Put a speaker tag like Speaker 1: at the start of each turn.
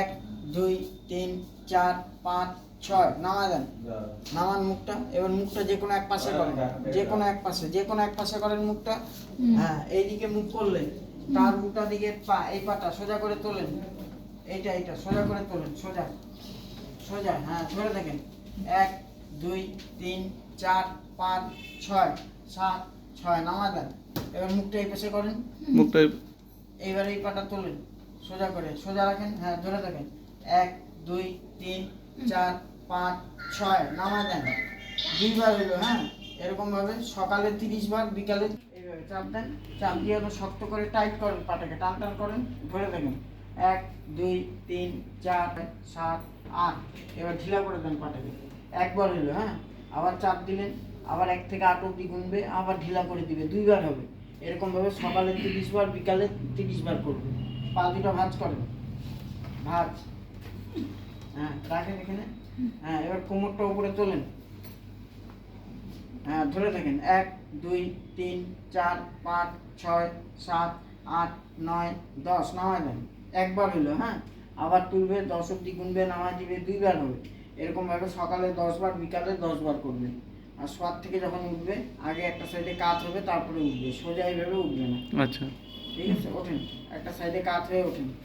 Speaker 1: এক দুই তিন চার পাঁচ ছয় নামা দেন নামান মুখটা এবার মুখটা যে কোনো এক পাশে হ্যাঁ, করেন হ্যাঁ, হ্যাঁ। যে কোনো এক পাশে যে কোনো এক পাশে করেন মুখটা হ্যাঁ এইদিকে মুখ করলে তার মুখটা দিকে পা এই পাটা সোজা করে তোলেন এইটা এইটা সোজা করে তোলেন সোজা সোজা হ্যাঁ ধরে দেখেন এক দুই তিন চার পাঁচ ছয় সাত ছয় নামা দেন এবার মুখটা এই পাশে করেন মুখটা এইবার এই পাটা তোলেন সোজা করে সোজা রাখেন হ্যাঁ ধরে রাখেন এক দুই তিন চার পাঁচ ছয় নামা দেন দুইবার হইল হ্যাঁ এরকমভাবে সকালে তিরিশ বার বিকালে এইভাবে চাপ দেন চাপ দিয়ে আবার শক্ত করে টাইট করেন পাটাকে টান টান করেন ধরে দেখেন এক দুই তিন চার সাত আট এবার ঢিলা করে দেন পাটাকে একবার হইলো হ্যাঁ আবার চাপ দিলেন আবার এক থেকে আট অব্দি গুনবে আবার ঢিলা করে দিবে দুইবার হবে এরকমভাবে সকালে তিরিশ বার বিকালে তিরিশ বার করবে পা দুটো ভাজ করেন ভাজ হ্যাঁ রাখেন এখানে হ্যাঁ এবার কোমরটা উপরে তোলেন হ্যাঁ ধরে থাকেন এক দুই তিন চার পাঁচ ছয় সাত আট নয় দশ নামায় দেন একবার হইলো হ্যাঁ আবার তুলবে দশ অব্দি গুনবে নামায় দিবে দুইবার হবে এরকমভাবে সকালে দশবার বিকালে দশবার করবে আর সোয়ার থেকে যখন উঠবে আগে একটা সাইডে কাজ হবে তারপরে উঠবে সোজা এইভাবে উঠবে না আচ্ছা ঠিক আছে ওঠেন একটা সাইডে কাত হয়ে ওঠেন